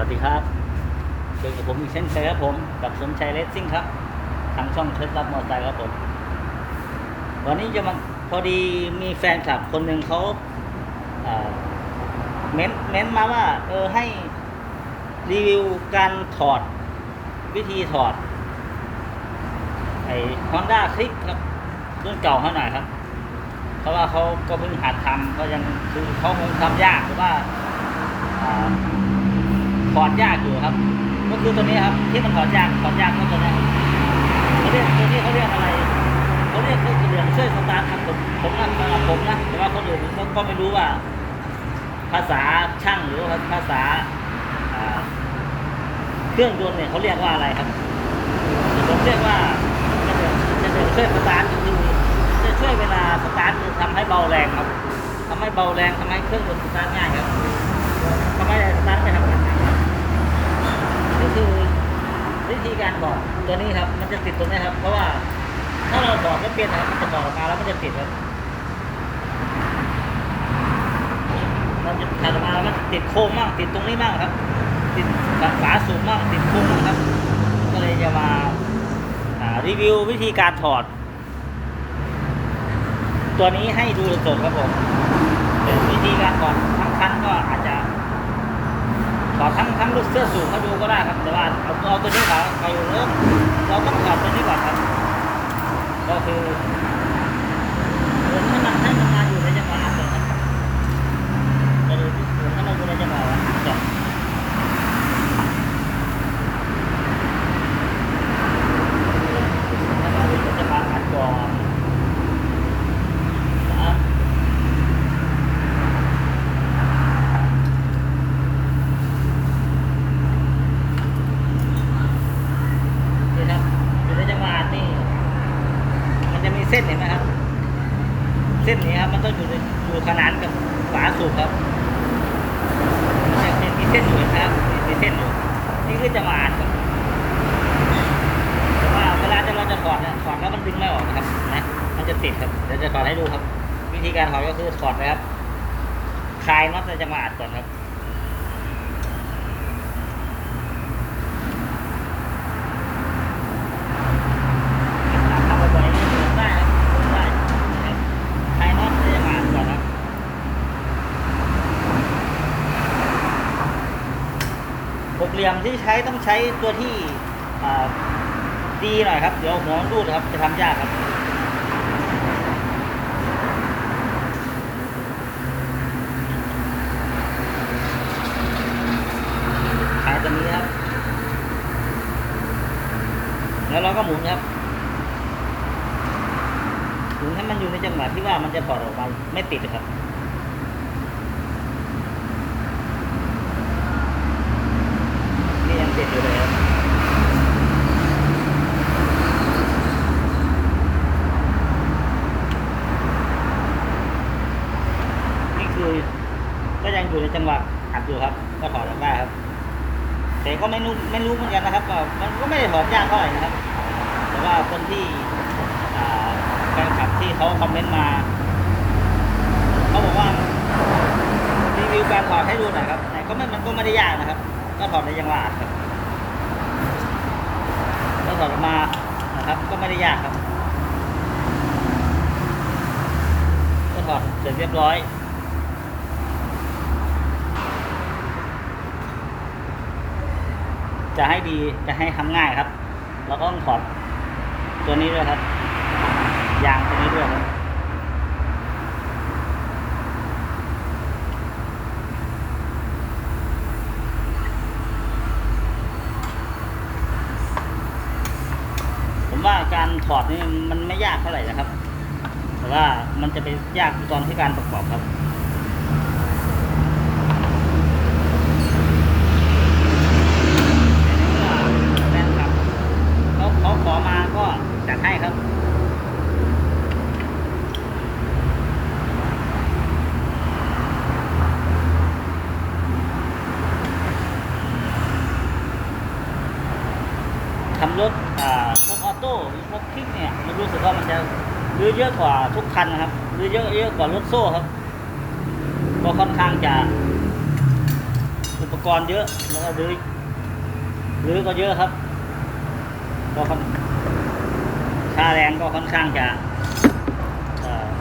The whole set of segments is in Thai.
วัสดีครับเจอกับผมอีกเช่นเคยครับผมกับสมชัยเลสซิ่งครับ ทางช่องเคล็ดลับมอเตอร์ไซค์ครับผม วันนี้จะมาพอดีมีแฟนคลับคนหนึ่งเขาเม้นเม้นมาว่า เออให้รีวิวการถอดวิธีถอด ไอ้ Honda Click ครับรุ่นเก่าเขาหน่อยครับ เพราะว่าเขาก็เพิ่งหัดทำก็ยังคือเขาคงทำยากหรือว่า ถอดยากอยู่ครับ ก็คือตัวนี้ครับ ที่มันถอดยากถอดยากก็ตัวนี้เขาเรียกตัวนี้เขาเรียกอะไรเขาเรียกเครื่องเหลืองช่วยสตาร์ทครับผมผมนะสำหรับผมนะแต่ว่าคนอื่นก็ไม่รู้ว่า ภาษาช่างหรือว่าภาษาเครื่องยนต์เนี่ยเขาเรียกว่าอะไรครับผมเรียกว่าจะเดินจะเดินช่วยสตาร์ทก็คือจะช่วยเวลาสตาร์ททำให้เบาแรงครับทำให้เบาแรงทำให้เครื่องยนต์สตาร์ทง่ายครับทำให้สตาร์ทไม่ทำงานหนักครับนี่คือ วิธีการบอกตัวนี้ครับ มันจะติดตรงนี้ครับ เพราะว่า ถ้าเราบอกไม่เป็นนะครับมันจะบอกออกมาแล้วมันจะติดครับมันจะถัดออกมาแล้วมันติดโค้งมากติดตรงนี้มากครับ ติดฝาสูงมากติดโค้งมากครับ ก็เลยจะมาอ่ารีวิววิธีการถอด ตัวนี้ให้ดูสดครับผมเป็นวิธีการถอดทั้งคันก็อาจจะ ถอดทั้งทั้งรุ่นเสื้อสูงเขาดูก็ได้ครับ แต่ว่าเอาเอาตัวนี้ก่อนเราอยู่เริ่มเราต้องถอดตัวนี้ก่อนครับ ก็คือหมุนให้มันให้มันมาอยู่ในจังหวะก่อนครับ จะดูที่สูงถ้าเราดูในจังหวะจบถ้าเราดูในจังหวะอัดก่อนนะครับนี่ครับอยู่ในจังหวะอัดนี่ มันจะมีเส้นเห็นไหมครับ เส้นนี้ครับมันต้องอยู่ในอยู่ขนานกับฝาสูบครับมันจะมี เส้นอยู่นะครับมีเส้นอยู่นี่คือจังหวะอัดครับแต่ว่าเวลาที่เราจะถอดเนี่ยถอดแล้วมันดึงไม่ออกนะครับนะมันจะติดครับเดี๋ยวจะถอดให้ดูครับ วิธีการถอดก็คือถอดนะครับคลายน็อตในจังหวะอัดก่อนครับทำบ่อยๆได้ครับได้นะครับคลายน็อตในจังหวะอัดก่อนครับ หก เหลี่ยมที่ใช้ต้องใช้ตัวที่ดีหน่อยครับ เดี๋ยวหัวรูดครับจะทำยากครับขายตัวนี้ครับ แล้วเราก็หมุนครับหมุนให้มันอยู่ในจังหวะที่ว่ามันจะถอดออกมาไม่ติดครับ นี่ยังติดอยู่เลยครับนี่คือ ก็ยังอยู่ในจังหวะอัดอยู่ครับ ก็ถอดออกได้ครับแต่ก็ไม่รู้ไม่รู้เหมือนกันนะครับว่ามันก็ไม่ได้ถอดยากเท่าไหร่นะครับ แต่ว่าคนที่แฟนคลับที่เขาคอมเมนต์มาเขาบอกว่ารีวิวการถอดให้ดูหน่อยครับ แต่ก็ไม่มันก็ไม่ได้ยากนะครับ ก็ถอดในจังหวัดครับ ถอดออกมานะครับ ก็ไม่ได้ยากครับ ก็ถอดเสร็จเรียบร้อยจะให้ดีจะให้ทำง่ายครับเราก็ต้องถอดตัวนี้ด้วยครับ ยางตัวนี้ด้วยครับ ผมว่าการถ อดนี่มันไม่ยากเท่าไหร่นะครับ แต่ว่ามันจะไปยากตอนที่การประกอบครับ แฟนคลับเขาเขาขอมาก็จัดให้ครับ ทำรถอ่าพวกออโต้หรือพวกคลิกเนี่ยมันรู้สึกว่ามันจะรื้อ เยอะกว่าทุกคันนะครับรื้อเยอะเยอะกว่ารถโซ่ครับ ก็ค่อนข้างจะอุปกรณ์เยอะแล้วก็รื้อรื้อก็เยอะครับ ก็ค่อนค่าแรงก็ค่อนข้างจะ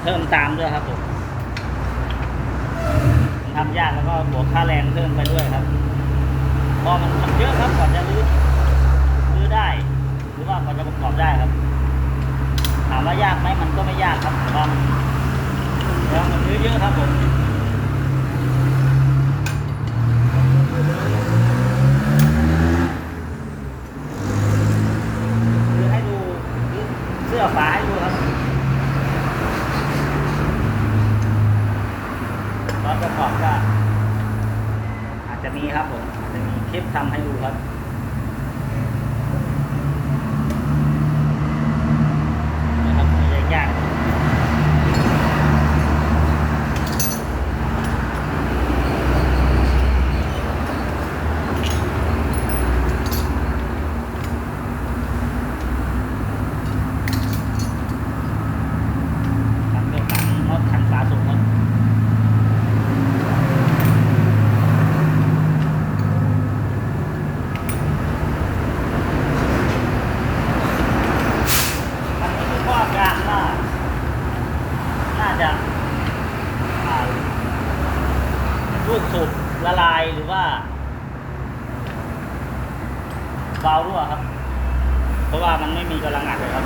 เพิ่มตามด้วยครับผมทำยากแล้วก็บวกค่าแรงเพิ่มไปด้วยครับเพอมันมันเยอะครับกว่าจะรื้อรื้อได้ หรือว่ากว่าจะประกอบได้ครับามว่ายากไหมมันก็ไม่ยากครับแต่ว่ามันแล้วมันรื้อเยอะครับผมคือให้ดูเสื้อฝาให้ดูครับตอนประกอบก็อาจจะมีครับผมอาจจะมีคลิปทำให้ดูครับไม่ได้ยากทำเป็นถังมดถังฝาสูงครับมันไม่รู้ว่าการว่าน่าจะอ่าลูกสูบละลายหรือว่าเบารั่วครับ เพราะว่ามันไม่มีกำลังอัดเลยครับ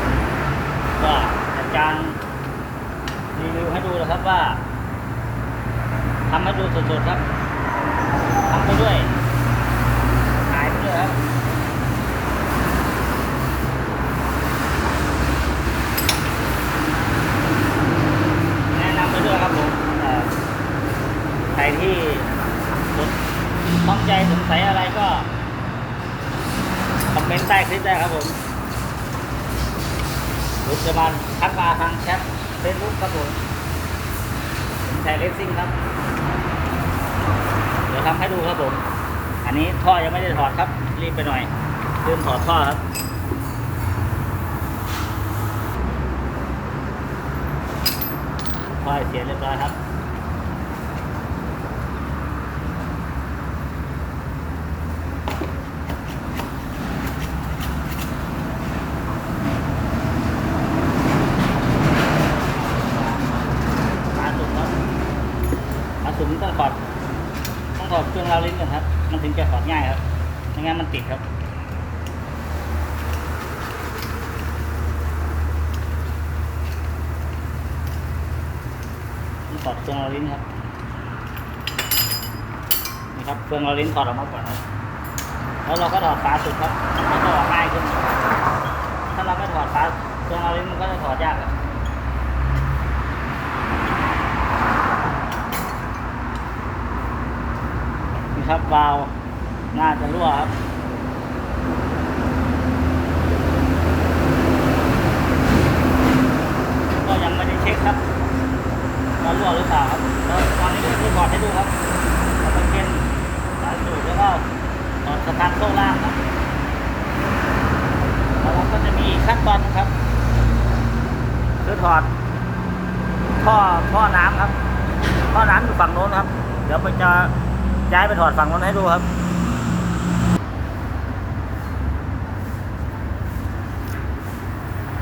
ก็จัดการ รีวิวให้ดูนะครับว่า ทำให้ดูสดๆครับทำไปด้วยขายไปด้วยครับแนะนำไปด้วยครับผมใครที่ต้องใจสงสัยอะไรก็คอมเมนต์ใต้คลิปได้ครับผมหรือจะมาทักมาทางแชทเฟซบุ๊กครับผมผมชัยเลสซิ่งครับ เดี๋ยวทำให้ดูครับผม อันนี้ท่อยังไม่ได้ถอดครับ รีบไปหน่อยลืมถอดท่อครับท่อเสียเรียบร้อยครับ ฝาสุดครับฝาสุดมันต้องถอด ต้องถอดเครื่องราวลิ้นก่อนครับ มันถึงจะถอดง่ายครับ ไม่งั้นมัน ติดครับต้องถอดเครื่องราลิ้นครับ นี่ครับ เครื่องราลิ้นถอดออกมาก่อนครับแล้วเราก็ถอดฝาสุดครับมันก็ออกง่ายขึ้น ถ้าเราไม่ถอดฝาเครื่องราลิ้นมันก็จะถอดยากครับนี่ครับวาล์วน่าจะรั่วครับ ก็ยังไม่ได้เช็ ครับว่ารั่วหรือเปล่าครับแล้วตอนนี้ก็คือถอดให้ดูครับเอาตะเกียงสายสูบแล้วก็ถอดสะพานโซ่ล่างครับแล้วเราก็จะมีขั้นตอนนึงครับคือถอดท่อท่อน้ำครับท่อน้ำอยู่ฝั่งโน้นครับ เดี๋ยวมันจะย้ายไปถอดฝั่งโน้นให้ดูครับ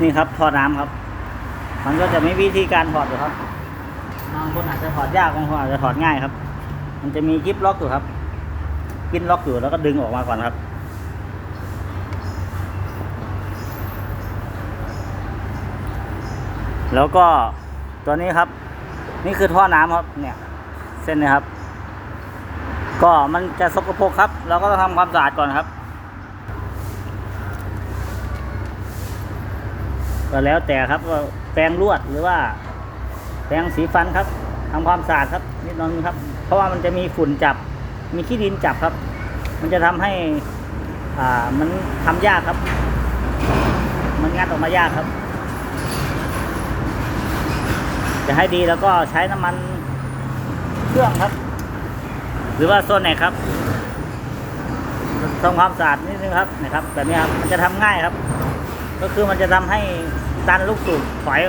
นี่ครับท่อน้ำครับ มันก็จะไมีวิธีการถอดอยู่ครับบางคนอาจจะถอดยากบางคนอาจจะถอดง่ายครับ มันจะมีกิ๊บล็อกอยู่ครับกิ๊บล็อกอยู่แล้วก็ดึงออกมาก่อนครับ แล้วก็ตัวนี้ครับ นี่คือท่อน้ำครับ เนี่ย เส้นนี้ครับ ก็มันจะสกปรกครับ เราก็ต้องทำความสะอาดก่อนครับ ก็แล้วแต่ครับว่าแปรงลวดหรือว่า แปรงสีฟันครับทำความสะอาดครับนิดน่อยครับ เพราะว่ามันจะมีฝุ่นจับ มีขี้ดินจับครับ มันจะทำให้ อ่ามันทำยากครับ มันงัดออกมายากครับ จะให้ดีแล้วก็ใช้น้ำมันเครื่องครับ หรือว่าโซนไหนครับทำความสะอาดนิดนึงครับนะครับแบบนี้ครับมันจะทำง่ายครับ ก็คือมันจะทำให้ดันลูกสูบถอย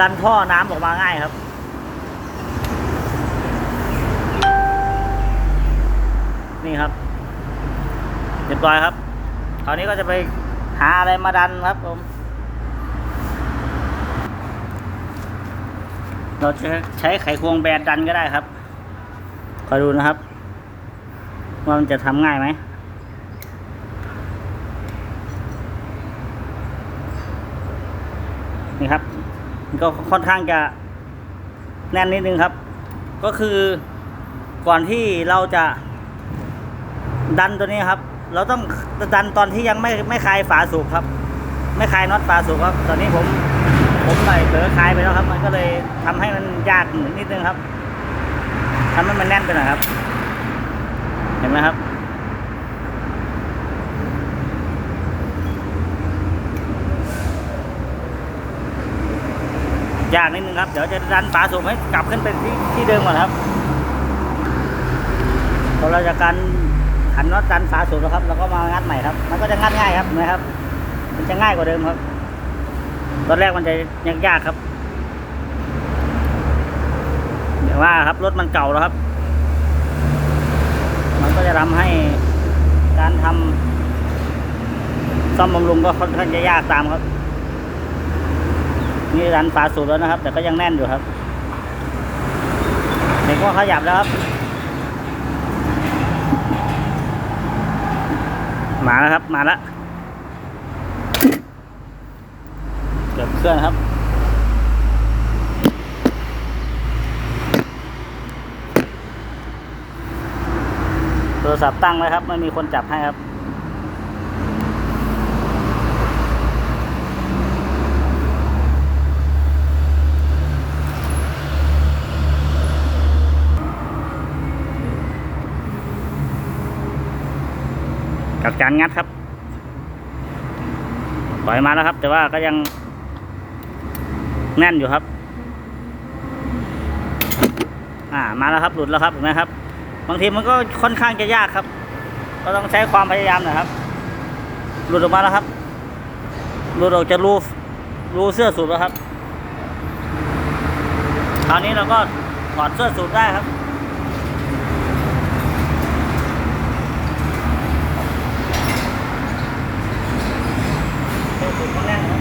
ดันท่อน้ำออกมาง่ายครับนี่ครับเรียบร้อยครับคราวนี้ก็จะไปหาอะไรมาดันครับผม เราจะใช้ไขควงแบนดันก็ได้ครับคอยดูนะครับ ว่ามันจะทำง่ายไหม นี่ครับก็ค่อนข้างจะแน่นนิดนึงครับ ก็คือก่อนที่เราจะดันตัวนี้ครับ เราต้องดันตอนที่ยังไม่ไม่คลายฝาสูบครับ ไม่คลายน็อตฝาสูบครับ ตอนนี้ผมผมใส่เผลอคลายไปแล้วครับ มันก็เลยทำให้มันยากนิดนึงครับทำให้มันแน่นไปหน่อยครับ เห็นไหมครับ ยากนิดนึงครับ เดี๋ยวจะดันฝาสูบให้กลับขึ้นเป็นที่ที่เดิมก่อนครับพอเราจะการหันน็อตดันฝาสูบแล้วครับเราก็มางัดใหม่ครับ มันก็จะงัดง่ายครับนไหมครับ มันจะง่ายกว่าเดิมครับ ตอนแรกมันจะยังยากครับเดี๋ยวว่าครับรถมันเก่าแล้วครับ มันก็จะทำให้การทำซ่อมบำรุงก็ค่อนข้างจะยากตามครับ นี่ดันฝาสูบแล้วนะครับ แต่ก็ยังแน่นอยู่ครับเด็กก็ขยับแล้วครับ มาแล้วครับมาแล้วเกือบเคลื่อนครับโทรศัพท์ตั้งไว้ครับ ไม่มีคนจับให้ครับ กับการงัดครับปล่อยมาแล้วครับ แต่ว่าก็ยังแน่นอยู่ครับ อ่ามาแล้วครับหลุดแล้วครับเห็นไหมครับ บางทีมันก็ค่อนข้างจะยากครับ ก็ต้องใช้ความพยายามหน่อยครับ หลุดออกมาแล้วครับ หลุดออกจากรูรูเสื้อสูบแล้วครับ คราวนี้เราก็ถอดเสื้อสูบได้ครับ เสื้อสูบข้างล่างครับ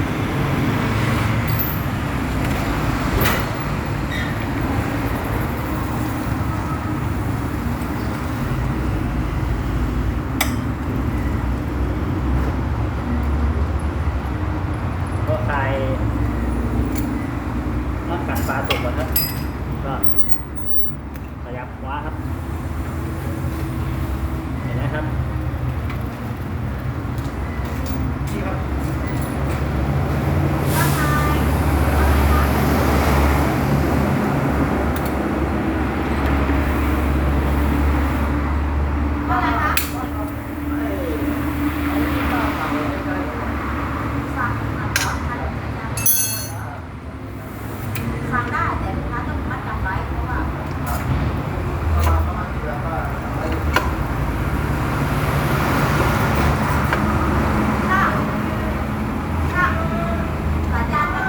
ก็คลายน็อตกันฝาสูบก่อนครับ ก็ ขยับขวาครับ เห็นไหมครับ สั่งได้แต่ลูกค้าต้องมัดจำไว้เพราะว่าถ้าถ้าสัญญาณมัน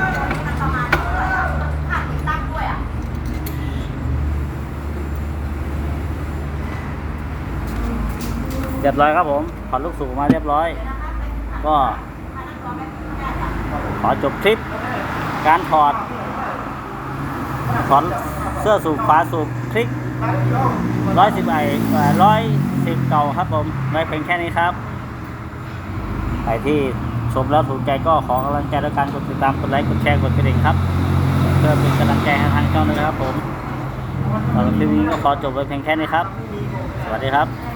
มันประมาณเท่าไหร่อะค่าติดตั้งด้วยอะ เรียบร้อยครับผมถอดลูกสูบมาเรียบร้อย ก็ขอจบคลิป การถอดถอดเสื้อสูบฝาสูบคลิกร้อยสิบไอร้อยสิบเก่าครับผมไว้เพียงแค่นี้ครับใครที่ชมแล้วถูกใจก็ขอกำลังใจด้วยการกดติดตามกดไลค์กดแชร์กดกระดิ่งครับเพื่อเป็นกำลังใจให้ทางช่องด้วยนะครับผมสำหรับคลิปนี้ก็ขอจบไว้เพียงแค่นี้ครับ สวัสดีครับ